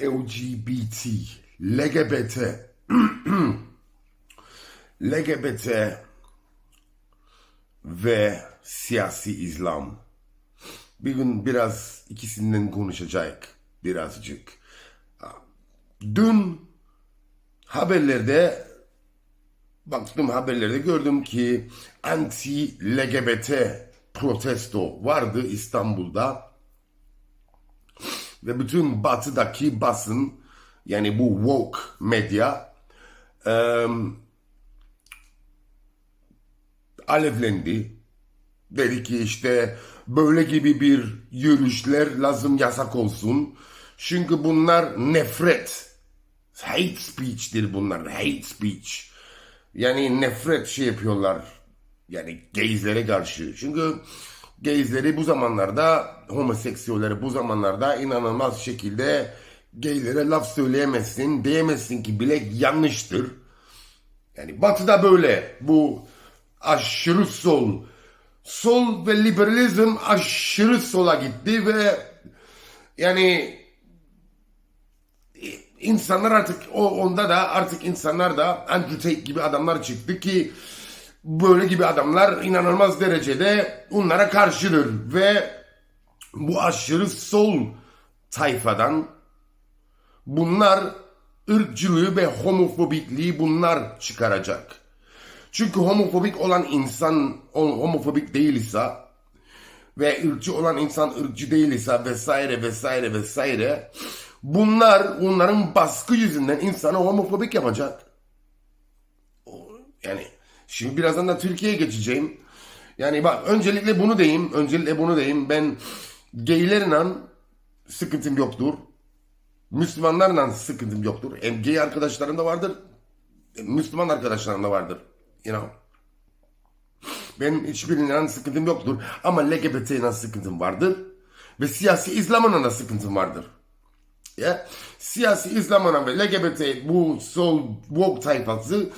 LGBT, LGBT, LGBT ve siyasi İslam. Bir gün biraz ikisinden konuşacak birazcık. Dün haberlerde baktım haberlerde gördüm ki anti LGBT protesto vardı İstanbul'da ve bütün batıdaki basın yani bu woke medya em, alevlendi. Dedi ki işte böyle gibi bir yürüyüşler lazım yasak olsun. Çünkü bunlar nefret. Hate speech'tir bunlar. Hate speech. Yani nefret şey yapıyorlar. Yani gayslere karşı. Çünkü gaysleri bu zamanlarda homoseksüelleri bu zamanlarda inanılmaz şekilde gaylere laf söyleyemezsin. Diyemezsin ki bile yanlıştır. Yani batıda böyle bu aşırı sol sol ve liberalizm aşırı sola gitti ve yani insanlar artık o onda da artık insanlar da Andrew Tate gibi adamlar çıktı ki böyle gibi adamlar inanılmaz derecede onlara karşıdır ve bu aşırı sol tayfadan bunlar ırkçılığı ve homofobikliği bunlar çıkaracak. Çünkü homofobik olan insan homofobik değilse ve ırkçı olan insan ırkçı değilse vesaire vesaire vesaire bunlar onların baskı yüzünden insanı homofobik yapacak. Yani şimdi birazdan da Türkiye'ye geçeceğim. Yani bak öncelikle bunu diyeyim. Öncelikle bunu diyeyim. Ben gaylerle sıkıntım yoktur. Müslümanlarla sıkıntım yoktur. Hem gay arkadaşlarım da vardır. Müslüman arkadaşlarım da vardır. You know. Benim hiçbirinden sıkıntım yoktur. Ama LGBT ile sıkıntım vardır. Ve siyasi İslam'la da sıkıntım vardır. Ya, siyasi İslam'la ve LGBT bu sol woke tayfası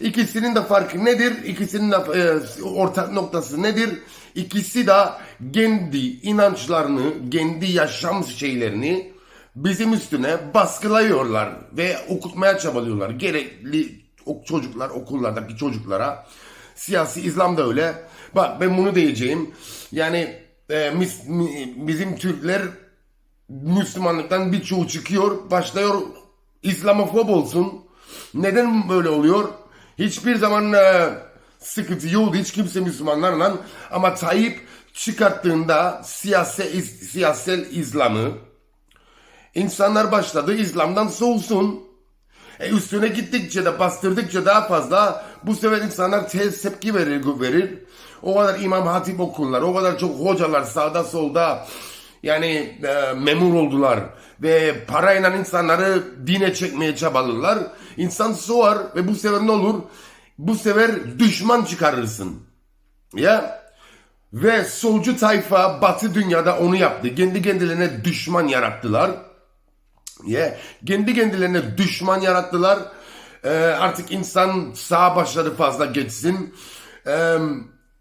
ikisinin de farkı nedir? İkisinin de e, ortak noktası nedir? İkisi de kendi inançlarını, kendi yaşam şeylerini bizim üstüne baskılıyorlar ve okutmaya çabalıyorlar. Gerekli çocuklar okullardaki çocuklara siyasi İslam da öyle. Bak ben bunu diyeceğim. Yani e, mis, mi, bizim Türkler Müslümanlıktan birçoğu çıkıyor, başlıyor İslamofob olsun. Neden böyle oluyor? Hiçbir zaman e, sıkıntı yoktu hiç kimse Müslümanlarla ama Tayyip çıkarttığında siyasi, siyasel İslam'ı insanlar başladı İslam'dan soğusun. E üstüne gittikçe de bastırdıkça daha fazla bu sefer insanlar tepki verir, verir. O kadar imam hatip okullar, o kadar çok hocalar sağda solda yani e, memur oldular ve parayla insanları dine çekmeye çabalırlar. İnsan soğar ve bu sefer ne olur? Bu sefer düşman çıkarırsın. Ya ve solcu tayfa batı dünyada onu yaptı. Kendi kendilerine düşman yarattılar. Yeah. Kendi kendilerine düşman yarattılar. Ee, artık insan sağ başladı fazla geçsin. Ee,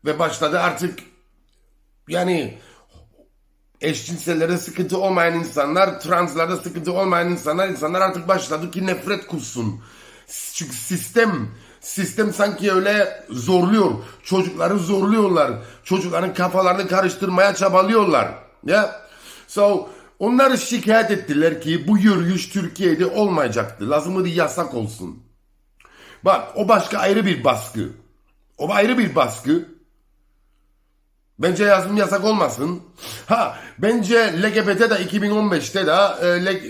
ve başladı artık yani eşcinsellerde sıkıntı olmayan insanlar, translarda sıkıntı olmayan insanlar, insanlar artık başladı ki nefret kussun. Çünkü sistem, sistem sanki öyle zorluyor. Çocukları zorluyorlar. Çocukların kafalarını karıştırmaya çabalıyorlar. Ya. So, onlar şikayet ettiler ki bu yürüyüş Türkiye'de olmayacaktı. Lazımdı yasak olsun. Bak o başka ayrı bir baskı. O ayrı bir baskı. Bence yazım yasak olmasın. Ha bence LGBT de 2015'te de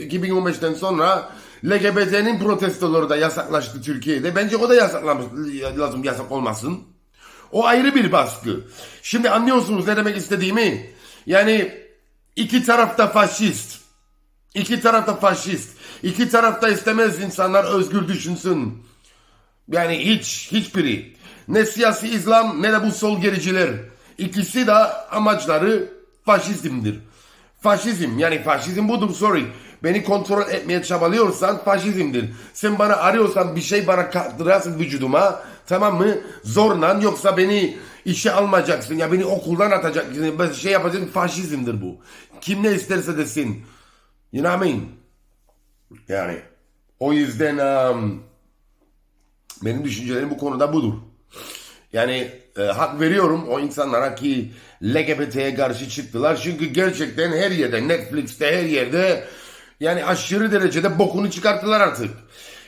2015'ten sonra LGBT'nin protestoları da yasaklaştı Türkiye'de. Bence o da yasaklamış, lazım yasak olmasın. O ayrı bir baskı. Şimdi anlıyorsunuz ne demek istediğimi? Yani İki tarafta faşist. İki tarafta faşist. İki tarafta istemez insanlar özgür düşünsün. Yani hiç, hiçbiri. Ne siyasi İslam ne de bu sol gericiler. İkisi de amaçları faşizmdir. Faşizm yani faşizm budur sorry. Beni kontrol etmeye çabalıyorsan faşizmdir. Sen bana arıyorsan bir şey bana kattırarsın vücuduma tamam mı? Zorla yoksa beni işe almayacaksın ya beni okuldan atacaksın. Şey yapacaksın faşizmdir bu. Kim ne isterse desin. You know what I mean? Yani o yüzden em, benim düşüncelerim bu konuda budur. Yani e, hak veriyorum o insanlara ki LGBT'ye karşı çıktılar. Çünkü gerçekten her yerde Netflix'te her yerde yani aşırı derecede bokunu çıkarttılar artık.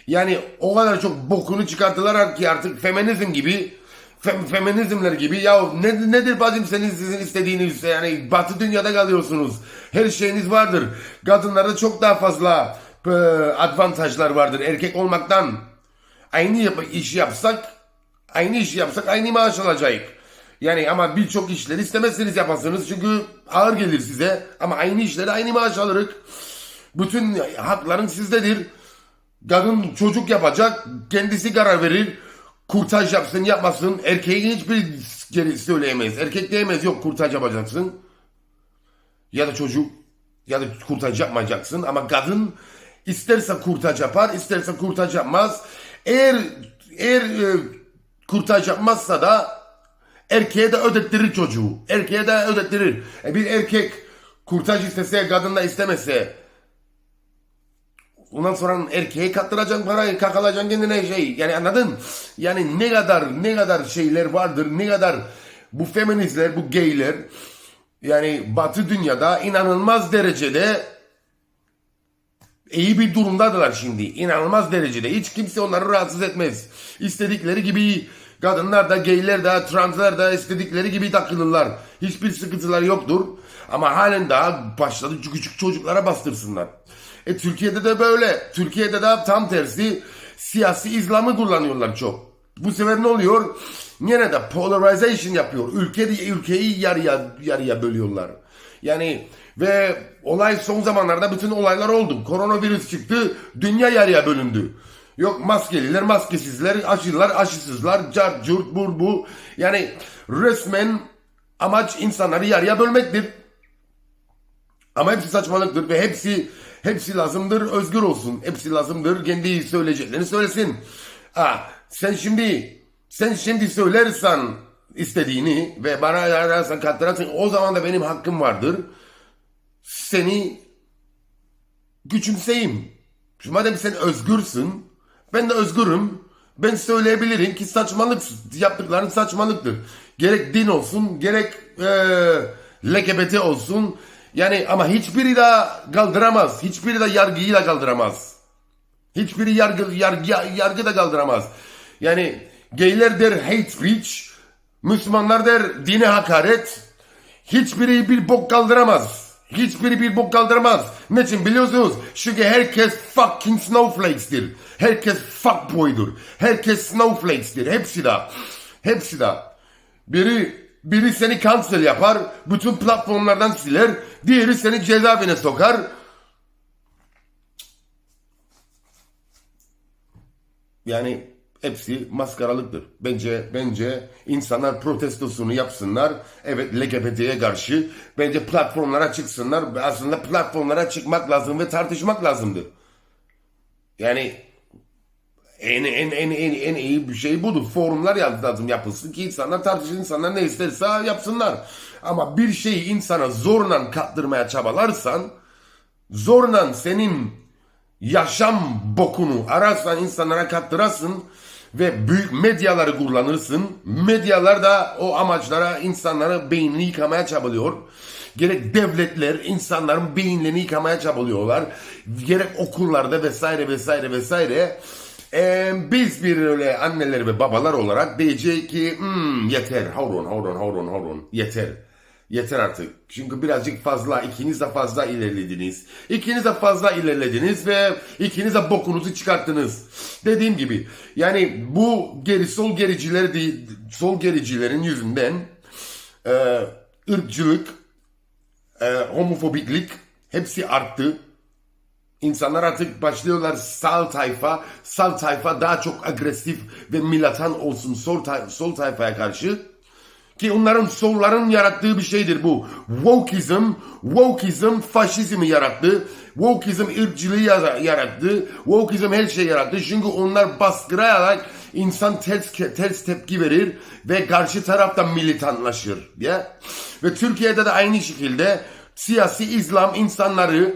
Yani o kadar çok bokunu çıkarttılar ki artık feminizm gibi fem, feminizmler gibi ya ne, nedir bacım senin sizin istediğiniz yani batı dünyada kalıyorsunuz. Her şeyiniz vardır. Kadınlarda çok daha fazla e, avantajlar vardır erkek olmaktan. Aynı yap- iş yapsak aynı iş yapsak aynı maaş alacak. Yani ama birçok işleri istemezseniz yapasınız çünkü ağır gelir size ama aynı işleri aynı maaş alırız. Bütün hakların sizdedir. Kadın çocuk yapacak, kendisi karar verir. Kurtaj yapsın yapmasın. Erkeğin hiçbir geri söyleyemez. Erkek diyemez yok kurtaj yapacaksın. Ya da çocuk ya da kurtaj yapmayacaksın. Ama kadın isterse kurtaj yapar, isterse kurtaj yapmaz. Eğer eğer e, kurtaj yapmazsa da erkeğe de ödettirir çocuğu. Erkeğe de ödettirir. E bir erkek kurtaj istese, kadın da istemese Ondan sonra erkeğe kattıracaksın parayı, kakalayacaksın kendine şey. Yani anladın? Yani ne kadar ne kadar şeyler vardır, ne kadar bu feministler, bu gayler yani batı dünyada inanılmaz derecede iyi bir durumdadılar şimdi. İnanılmaz derecede. Hiç kimse onları rahatsız etmez. İstedikleri gibi kadınlar da, gayler de, translar da istedikleri gibi takılırlar. Hiçbir sıkıntılar yoktur. Ama halen daha başladı küçük çocuklara bastırsınlar. E Türkiye'de de böyle. Türkiye'de de tam tersi siyasi İslam'ı kullanıyorlar çok. Bu sefer ne oluyor? Yine de polarization yapıyor. Ülke, ülkeyi yarıya, yarıya bölüyorlar. Yani ve olay son zamanlarda bütün olaylar oldu. Koronavirüs çıktı, dünya yarıya bölündü. Yok maskeliler, maskesizler, aşılar, aşısızlar, car, curt, bur, bu. Yani resmen amaç insanları yarıya bölmektir. Ama hepsi saçmalıktır ve hepsi hepsi lazımdır özgür olsun. Hepsi lazımdır kendi söyleyeceklerini söylesin. Ha, sen şimdi sen şimdi söylersen istediğini ve bana yararsan kattırarsın o zaman da benim hakkım vardır. Seni küçümseyim. Şimdi madem sen özgürsün ben de özgürüm. Ben söyleyebilirim ki saçmalık yaptıkların saçmalıktır. Gerek din olsun gerek eee LGBT olsun. Yani ama hiçbiri de kaldıramaz. Hiçbiri de yargıyla kaldıramaz. Hiçbiri yargı, yargı, yargı da kaldıramaz. Yani gayler der hate speech. Müslümanlar der dine hakaret. Hiçbiri bir bok kaldıramaz. Hiçbiri bir bok kaldıramaz. Ne için biliyorsunuz? Çünkü herkes fucking snowflakes'tir. Herkes fuckboy'dur. Herkes snowflakes'tir. Hepsi de. Hepsi de. Biri biri seni cancel yapar, bütün platformlardan siler, diğeri seni cezaevine sokar. Yani hepsi maskaralıktır. Bence bence insanlar protestosunu yapsınlar. Evet LGBT'ye karşı. Bence platformlara çıksınlar. Aslında platformlara çıkmak lazım ve tartışmak lazımdır. Yani en en en en en iyi bir şey budur. Forumlar lazım yapılsın ki insanlar tartışsın, insanlar ne isterse yapsınlar. Ama bir şeyi insana zorla kattırmaya çabalarsan, zorla senin yaşam bokunu ararsan insanlara kattırasın ve büyük medyaları kullanırsın. Medyalar da o amaçlara insanlara beynini yıkamaya çabalıyor. Gerek devletler insanların beyinlerini yıkamaya çabalıyorlar. Gerek okullarda vesaire vesaire vesaire. Ee, biz bir öyle anneler ve babalar olarak diyecek ki hmm, yeter hold on hold on hold on hold on yeter. Yeter artık. Çünkü birazcık fazla, ikiniz de fazla ilerlediniz. İkiniz de fazla ilerlediniz ve ikiniz de bokunuzu çıkarttınız. Dediğim gibi yani bu geri sol gericiler değil, sol gericilerin yüzünden e, ırkçılık, e, homofobiklik hepsi arttı. İnsanlar artık başlıyorlar sağ tayfa, sağ tayfa daha çok agresif ve militan olsun sol, tay- sol tayfaya karşı. Ki onların solların yarattığı bir şeydir bu. Wokeism, wokeism faşizmi yarattı. Wokeism ırkçılığı yara- yarattı. Wokeism her şey yarattı. Çünkü onlar baskılayarak insan ters, ters tepki verir ve karşı tarafta militanlaşır. Ya? Ve Türkiye'de de aynı şekilde siyasi İslam insanları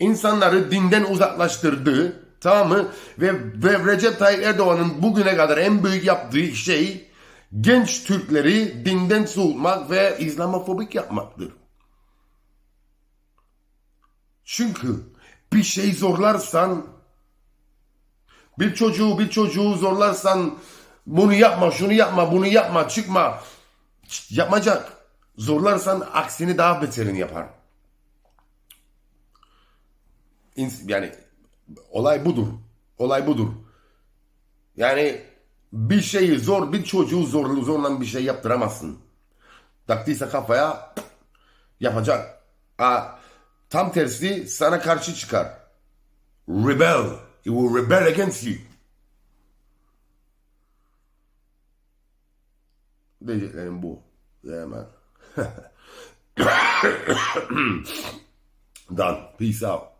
insanları dinden uzaklaştırdı. Tamam mı? Ve, ve Recep Tayyip Erdoğan'ın bugüne kadar en büyük yaptığı şey genç Türkleri dinden soğutmak ve İslamofobik yapmaktır. Çünkü bir şey zorlarsan bir çocuğu bir çocuğu zorlarsan bunu yapma şunu yapma bunu yapma çıkma yapmayacak. Zorlarsan aksini daha beterini yapar. Yani olay budur. Olay budur. Yani bir şeyi zor bir çocuğu zor zorla bir şey yaptıramazsın. Taktıysa kafaya yapacak. Ha, tam tersi sana karşı çıkar. Rebel. He will rebel against you. Diyeceklerim bu. Yeah man. Done. Peace out.